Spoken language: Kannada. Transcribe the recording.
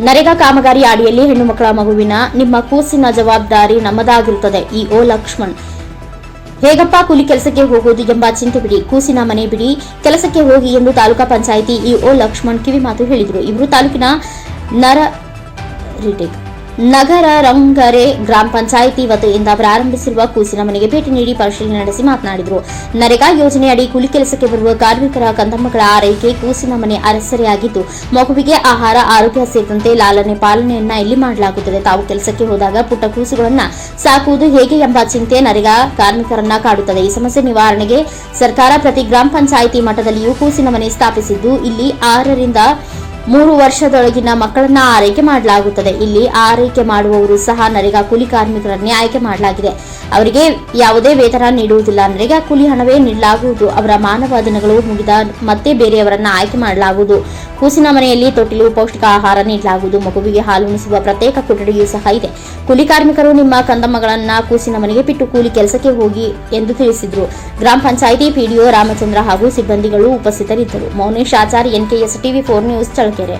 ನರೇಗಾ ಕಾಮಗಾರಿ ಅಡಿಯಲ್ಲಿ ಹೆಣ್ಣು ಮಕ್ಕಳ ಮಗುವಿನ ನಿಮ್ಮ ಕೂಸಿನ ಜವಾಬ್ದಾರಿ ನಮ್ಮದಾಗಿರುತ್ತದೆ ಇಒ ಲಕ್ಷ್ಮಣ್. ಹೇಗಪ್ಪ ಕೂಲಿ ಕೆಲಸಕ್ಕೆ ಹೋಗೋದು ಎಂಬ ಚಿಂತೆ ಬಿಡಿ, ಕೂಸಿನ ಮನೆ ಬಿಡಿ, ಕೆಲಸಕ್ಕೆ ಹೋಗಿ ಎಂದು ತಾಲೂಕಾ ಪಂಚಾಯಿತಿ ಇಒ ಲಕ್ಷ್ಮಣ್ ಕಿವಿ ಮಾತು ಹೇಳಿದರು. ಇವರು ತಾಲೂಕಿನ ನರ ರಿಟೇಕ್. ನಗರ ರಂಗರೆ ಗ್ರಾಮ ಪಂಚಾಯಿತಿ ವತಿಯಿಂದ ಪ್ರಾರಂಭಿಸಿರುವ ಕೂಸಿನ ಮನೆಗೆ ಭೇಟಿ ನೀಡಿ ಪರಿಶೀಲನೆ ನಡೆಸಿ ಮಾತನಾಡಿದರು. ನರೇಗಾ ಯೋಜನೆಯಡಿ ಕೂಲಿ ಕೆಲಸಕ್ಕೆ ಬರುವ ಕಾರ್ಮಿಕರ ಕಂದಮ್ಮಗಳ ಆರೈಕೆ ಕೂಸಿನ ಮನೆ ಅರಸರೆಯಾಗಿದ್ದು, ಮಗುವಿಗೆ ಆಹಾರ, ಆರೋಗ್ಯ ಸೇರಿದಂತೆ ಲಾಲನೆ ಪಾಲನೆಯನ್ನ ಇಲ್ಲಿ ಮಾಡಲಾಗುತ್ತದೆ. ತಾವು ಕೆಲಸಕ್ಕೆ ಹೋದಾಗ ಪುಟ್ಟ ಕೂಸುಗಳನ್ನ ಸಾಕುವುದು ಹೇಗೆ ಎಂಬ ಚಿಂತೆ ನರೇಗಾ ಕಾರ್ಮಿಕರನ್ನ ಕಾಡುತ್ತದೆ. ಈ ಸಮಸ್ಯೆ ನಿವಾರಣೆಗೆ ಸರ್ಕಾರ ಪ್ರತಿ ಗ್ರಾಮ ಪಂಚಾಯಿತಿ ಮಟ್ಟದಲ್ಲಿಯೂ ಕೂಸಿನ ಮನೆ ಸ್ಥಾಪಿಸಿದ್ದು, ಇಲ್ಲಿ ಆರರಿಂದ ಮೂರು ವರ್ಷದೊಳಗಿನ ಮಕ್ಕಳನ್ನ ಆರೈಕೆ ಮಾಡಲಾಗುತ್ತದೆ. ಇಲ್ಲಿ ಆರೈಕೆ ಮಾಡುವವರು ಸಹ ನರೇಗಾ ಕೂಲಿ ಕಾರ್ಮಿಕರನ್ನೇ ಆಯ್ಕೆ ಮಾಡಲಾಗಿದೆ. ಅವರಿಗೆ ಯಾವುದೇ ವೇತನ ನೀಡುವುದಿಲ್ಲ ನರೇಗಾ ಕೂಲಿ ಹಣವೇ ನೀಡಲಾಗುವುದು. ಅವರ ಮಾನವ ದಿನಗಳು ಮುಗಿದ ಮತ್ತೆ ಬೇರೆಯವರನ್ನ ಆಯ್ಕೆ ಮಾಡಲಾಗುವುದು. ಕೂಸಿನ ಮನೆಯಲ್ಲಿ ತೊಟ್ಟಿಲು ಪೌಷ್ಟಿಕ ಆಹಾರ ನೀಡಲಾಗುವುದು. ಮಗುವಿಗೆ ಹಾಲು ಉಣಿಸುವ ಪ್ರತ್ಯೇಕ ಕೊಠಡಿಯೂ ಸಹ ಇದೆ. ಕೂಲಿ ಕಾರ್ಮಿಕರು ನಿಮ್ಮ ಕಂದಮ್ಮಗಳನ್ನ ಕೂಸಿನ ಮನೆಗೆ ಬಿಟ್ಟು ಕೂಲಿ ಕೆಲಸಕ್ಕೆ ಹೋಗಿ ಎಂದು ತಿಳಿಸಿದರು. ಗ್ರಾಮ ಪಂಚಾಯಿತಿ ಪಿಡಿಒ ರಾಮಚಂದ್ರ ಹಾಗೂ ಸಿಬ್ಬಂದಿಗಳು ಉಪಸ್ಥಿತರಿದ್ದರು. Mounesh Achar, NKS TV four news, Challakere.